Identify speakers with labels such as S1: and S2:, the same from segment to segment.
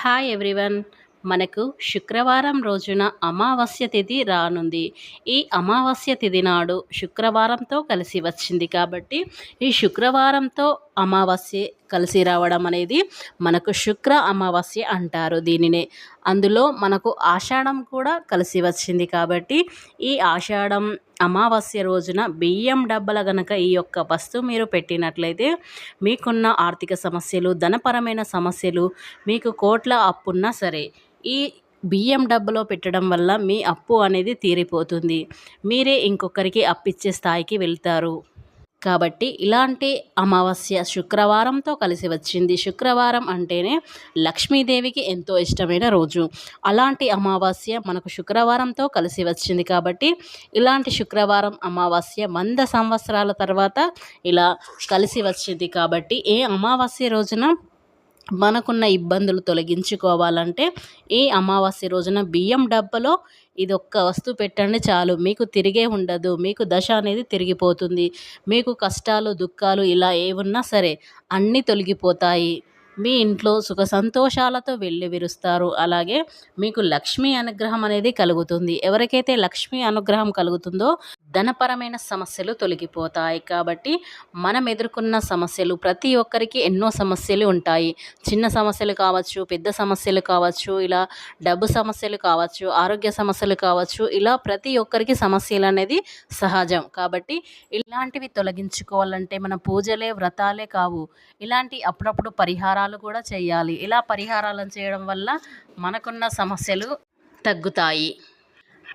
S1: Hi everyone. మనకు శుక్రవారం రోజున అమావాస్య తిథి రానుంది. ఈ అమావాస్య తిథి నాడు శుక్రవారంతో కలిసి వచ్చింది కాబట్టి ఈ శుక్రవారంతో అమావాస్య కలిసి రావడం అనేది మనకు శుక్ర అమావాస్య అంటారు దీనినే. అందులో మనకు ఆషాఢం కూడా కలిసి వచ్చింది కాబట్టి ఈ ఆషాఢం అమావాస్య రోజున బియ్యం డబ్బల గనక ఈ యొక్క వస్తువు మీరు పెట్టినట్లయితే మీకున్న ఆర్థిక సమస్యలు ధనపరమైన సమస్యలు మీకు కోట్ల అప్పున్నా సరే ఈ బియ్యం డబ్బలో పెట్టడం వల్ల మీ అప్పు అనేది తీరిపోతుంది. మీరే ఇంకొకరికి అప్పిచ్చే స్థాయికి వెళ్తారు. కాబట్టి ఇలాంటి అమావాస్య శుక్రవారంతో కలిసి వచ్చింది. శుక్రవారం అంటేనే లక్ష్మీదేవికి ఎంతో ఇష్టమైన రోజు. అలాంటి అమావాస్య మనకు శుక్రవారంతో కలిసి వచ్చింది కాబట్టి ఇలాంటి శుక్రవారం అమావాస్య వంద సంవత్సరాల తర్వాత ఇలా కలిసి వచ్చింది కాబట్టి ఏ అమావాస్య రోజున మనకున్న ఇబ్బందులు తొలగించుకోవాలంటే ఈ అమావాస్య రోజున బియ్యం డబ్బలో ఇది ఒక్క వస్తువు పెట్టండి చాలు. మీకు తిరిగే ఉండదు. మీకు దశ అనేది తిరిగిపోతుంది. మీకు కష్టాలు దుఃఖాలు ఇలా ఏమున్నా సరే అన్నీ తొలగిపోతాయి. మీ ఇంట్లో సుఖ సంతోషాలతో వెళ్ళి విరుస్తారు. అలాగే మీకు లక్ష్మీ అనుగ్రహం అనేది కలుగుతుంది. ఎవరికైతే లక్ష్మీ అనుగ్రహం కలుగుతుందో ధనపరమైన సమస్యలు తొలగిపోతాయి. కాబట్టి మనం ఎదుర్కొన్న సమస్యలు ప్రతి ఒక్కరికి ఎన్నో సమస్యలు ఉంటాయి. చిన్న సమస్యలు కావచ్చు పెద్ద సమస్యలు కావచ్చు ఇలా డబ్బు సమస్యలు కావచ్చు ఆరోగ్య సమస్యలు కావచ్చు ఇలా ప్రతి ఒక్కరికి సమస్యలు అనేది సహజం. కాబట్టి ఇలాంటివి తొలగించుకోవాలంటే మన పూజలే వ్రతాలే కావు. ఇలాంటి అప్పుడప్పుడు పరిహారాలు కూడా చేయాలి. ఇలా పరిహారాలను చేయడం వల్ల మనకున్న సమస్యలు తగ్గుతాయి.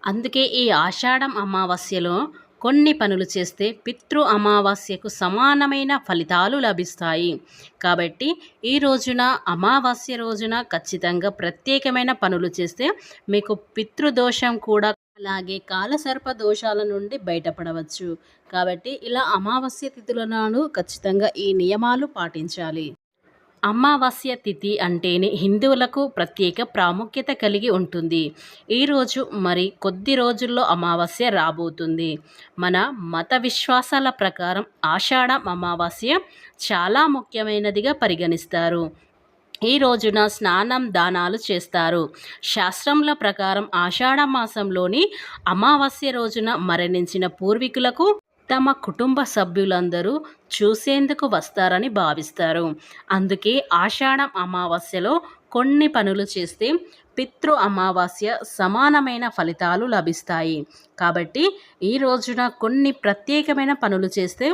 S1: అందుకే ఈ ఆషాఢం అమావాస్యలో కొన్ని పనులు చేస్తే పితృ అమావాస్యకు సమానమైన ఫలితాలు లభిస్తాయి. కాబట్టి ఈ రోజున అమావాస్య రోజున ఖచ్చితంగా ప్రత్యేకమైన పనులు చేస్తే మీకు పితృదోషం కూడా అలాగే కాలసర్ప దోషాల నుండి బయటపడవచ్చు. కాబట్టి ఇలా అమావాస్య తిథుల నాడు ఖచ్చితంగా ఈ నియమాలు పాటించాలి. అమావాస్య తిథి అంటేనే హిందువులకు ప్రత్యేక ప్రాముఖ్యత కలిగి ఉంటుంది. ఈరోజు మరి కొద్ది రోజుల్లో అమావాస్య రాబోతుంది. మన మత విశ్వాసాల ప్రకారం ఆషాఢ అమావాస్య చాలా ముఖ్యమైనదిగా పరిగణిస్తారు. ఈ రోజున స్నానం దానాలు చేస్తారు. శాస్త్రముల ప్రకారం ఆషాఢ మాసంలోని అమావాస్య రోజున మరణించిన పూర్వీకులకు తమ కుటుంబ సభ్యులందరూ చూసేందుకు వస్తారని భావిస్తారు. అందుకే ఆషాఢం అమావాస్యలో కొన్ని పనులు చేస్తే పితృ అమావాస్య సమానమైన ఫలితాలు లభిస్తాయి. కాబట్టి ఈ రోజున కొన్ని ప్రత్యేకమైన పనులు చేస్తే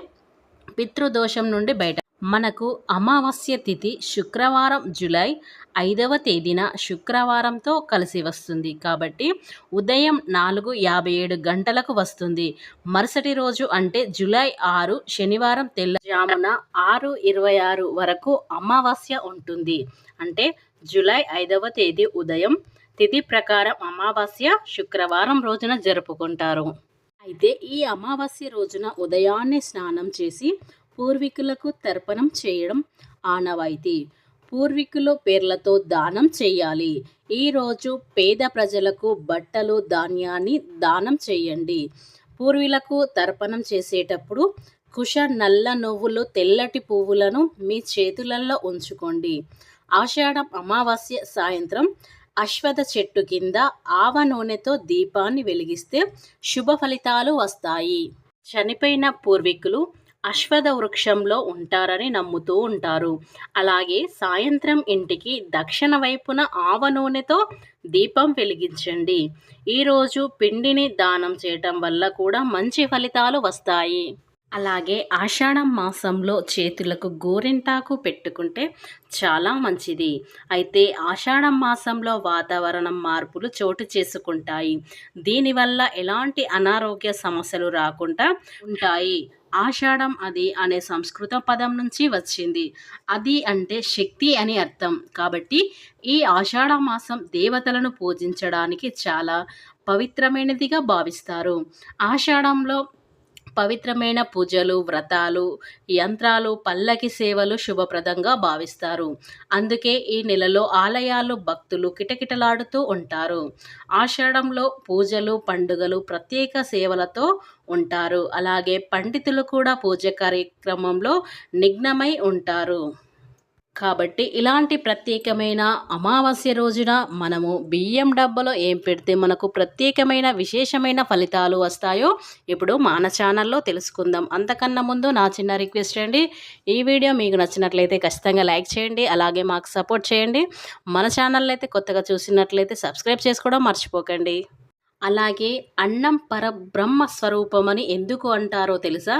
S1: పితృదోషం నుండి బయట మనకు అమావాస్య తిథి శుక్రవారం జూలై ఐదవ తేదీన శుక్రవారంతో కలిసి వస్తుంది. కాబట్టి ఉదయం నాలుగు యాభై ఏడు గంటలకు వస్తుంది. మరుసటి రోజు అంటే జూలై ఆరు శనివారం తెల్లజామున ఆరు ఇరవై ఆరు వరకు అమావాస్య ఉంటుంది. అంటే జూలై ఐదవ తేదీ ఉదయం తిథి ప్రకారం అమావాస్య శుక్రవారం రోజున జరుపుకుంటారు. అయితే ఈ అమావాస్య రోజున ఉదయాన్నే స్నానం చేసి పూర్వీకులకు తర్పణం చేయడం ఆనవాయితీ. పూర్వీకుల పేర్లతో దానం చేయాలి. ఈరోజు పేద ప్రజలకు బట్టలు ధాన్యాన్ని దానం చేయండి. పూర్వీలకు తర్పణం చేసేటప్పుడు కుష నల్ల నువ్వులు తెల్లటి పువ్వులను మీ చేతులలో ఉంచుకోండి. ఆషాఢం అమావాస్య సాయంత్రం అశ్వథ చెట్టు కింద ఆవ నూనెతో దీపాన్ని వెలిగిస్తే శుభ ఫలితాలు వస్తాయి. చనిపోయిన పూర్వీకులు అశ్వథ వృక్షంలో ఉంటారని నమ్ముతూ ఉంటారు. అలాగే సాయంత్రం ఇంటికి దక్షిణ వైపున ఆవ నూనెతో దీపం వెలిగించండి. ఈరోజు పిండిని దానం చేయటం వల్ల కూడా మంచి ఫలితాలు వస్తాయి. అలాగే ఆషాఢం మాసంలో చేతులకు గోరింటాకు పెట్టుకుంటే చాలా మంచిది. అయితే ఆషాఢం మాసంలో వాతావరణం మార్పులు చోటు చేసుకుంటాయి. దీనివల్ల ఎలాంటి అనారోగ్య సమస్యలు రాకుండా ఉంటాయి. ఆషాఢం అది అనే సంస్కృత పదం నుంచి వచ్చింది. అది అంటే శక్తి అని అర్థం. కాబట్టి ఈ ఆషాఢ మాసం దేవతలను పూజించడానికి చాలా పవిత్రమైనదిగా భావిస్తారు. ఆషాఢంలో పవిత్రమైన పూజలు వ్రతాలు యంత్రాలు పల్లకి సేవలు శుభప్రదంగా భావిస్తారు. అందుకే ఈ నెలలో ఆలయాలు భక్తులు కిటకిటలాడుతూ ఉంటారు. ఆషాఢంలో పూజలు పండుగలు ప్రత్యేక సేవలతో ఉంటారు. అలాగే పండితులు కూడా పూజ కార్యక్రమంలో నిఘ్నమై ఉంటారు. కాబట్టి ఇలాంటి ప్రత్యేకమైన అమావాస్య రోజున మనము బియ్యం డబ్బాలో ఏం పెడితే మనకు ప్రత్యేకమైన విశేషమైన ఫలితాలు వస్తాయో ఇప్పుడు మన ఛానల్లో తెలుసుకుందాం. అంతకన్నా ముందు నా చిన్న రిక్వెస్ట్ అండి ఈ వీడియో మీకు నచ్చినట్లయితే ఖచ్చితంగా లైక్ చేయండి అలాగే మాకు సపోర్ట్ చేయండి. మన ఛానల్ అయితే కొత్తగా చూసినట్లయితే సబ్స్క్రైబ్ చేసుకోవడం మర్చిపోకండి. అలాగే అన్నం పరబ్రహ్మ స్వరూపమని ఎందుకు అంటారో తెలుసా?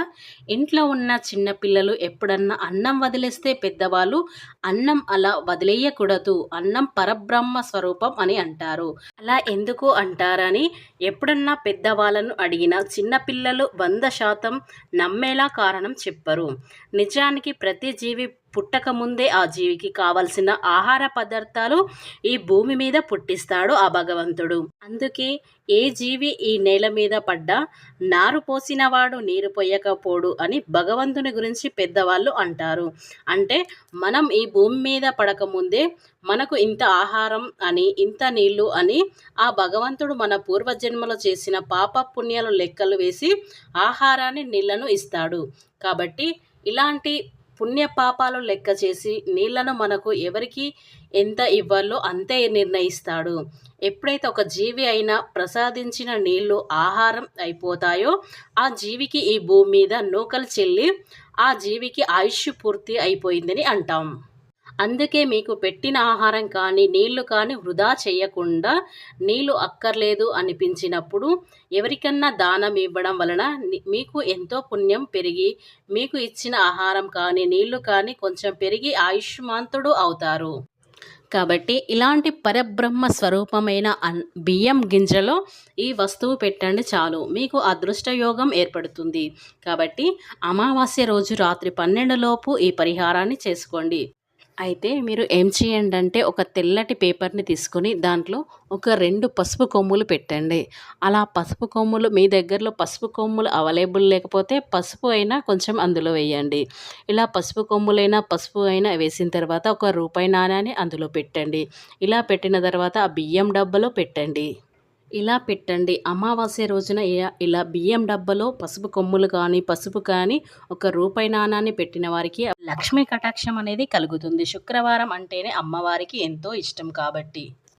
S1: ఇంట్లో ఉన్న చిన్నపిల్లలు ఎప్పుడన్నా అన్నం వదిలేస్తే పెద్దవాళ్ళు అన్నం అలా వదిలేయకూడదు అన్నం పరబ్రహ్మ స్వరూపం అని అంటారు. అలా ఎందుకు అంటారని ఎప్పుడన్నా పెద్దవాళ్ళను అడిగిన చిన్నపిల్లలు వంద శాతం నమ్మేలా కారణం చెప్పరు. నిజానికి ప్రతి జీవి పుట్టకముందే ఆ జీవికి కావలసిన ఆహార పదార్థాలు ఈ భూమి మీద పుట్టిస్తాడు ఆ భగవంతుడు. అందుకే ఏ జీవి ఈ నేల మీద పడ్డా నారు పోసినవాడు నీరు పోయకపోడు అని భగవంతుని గురించి పెద్దవాళ్ళు అంటారు. అంటే మనం ఈ భూమి మీద పడకముందే మనకు ఇంత ఆహారం అని ఇంత నీళ్ళు అని ఆ భగవంతుడు మన పూర్వజన్మలో చేసిన పాప పుణ్యాలు లెక్కలు వేసి ఆహారాన్ని నీళ్ళను ఇస్తాడు. కాబట్టి ఇలాంటి పుణ్య పాపాలు లెక్క చేసి నీళ్ళను మనకు ఎవరికి ఎంత ఇవ్వాలో అంతే నిర్ణయిస్తాడు. ఎప్పుడైతే ఒక జీవి అయినా ప్రసాదించిన నీళ్ళు ఆహారం అయిపోతాయో ఆ జీవికి ఈ భూమి మీద నూకలు చెల్లి ఆ జీవికి ఆయుష్ పూర్తి అయిపోయిందని అంటాం. అందుకే మీకు పెట్టిన ఆహారం కానీ నీళ్ళు కానీ వృధా చేయకుండా నీళ్ళు అక్కర్లేదు అనిపించినప్పుడు ఎవరికన్నా దానం ఇవ్వడం వలన మీకు ఎంతో పుణ్యం పెరిగి మీకు ఇచ్చిన ఆహారం కానీ నీళ్ళు కానీ కొంచెం పెరిగి ఆయుష్మాంతుడు అవుతారు. కాబట్టి ఇలాంటి పరబ్రహ్మ స్వరూపమైన అన్ బియ్యం గింజలో ఈ వస్తువు పెట్టండి చాలు. మీకు అదృష్టయోగం ఏర్పడుతుంది. కాబట్టి అమావాస్య రోజు రాత్రి పన్నెండులోపు ఈ పరిహారాన్ని చేసుకోండి. అయితే మీరు ఏం చేయండి అంటే ఒక తెల్లటి పేపర్ని తీసుకొని దాంట్లో ఒక రెండు పసుపు కొమ్ములు పెట్టండి. అలా పసుపు కొమ్ములు మీ దగ్గరలో పసుపు కొమ్ములు అవైలబుల్ లేకపోతే పసుపు అయినా కొంచెం అందులో వేయండి. ఇలా పసుపు కొమ్ములైనా పసుపు అయినా వేసిన తర్వాత ఒక రూపాయి నాణ్యాన్ని అందులో పెట్టండి. ఇలా పెట్టిన తర్వాత ఆ బియ్యం డబ్బాలో పెట్టండి. ఇలా పెట్టండి. అమావాస్య రోజున ఇలా బియ్యం డబ్బాలో పసుపు కొమ్ములు కానీ పసుపు కానీ ఒక రూపాయి నాణాన్ని పెట్టిన వారికి లక్ష్మీ కటాక్షం అనేది కలుగుతుంది. శుక్రవారం అంటేనే అమ్మవారికి ఎంతో ఇష్టం కాబట్టి.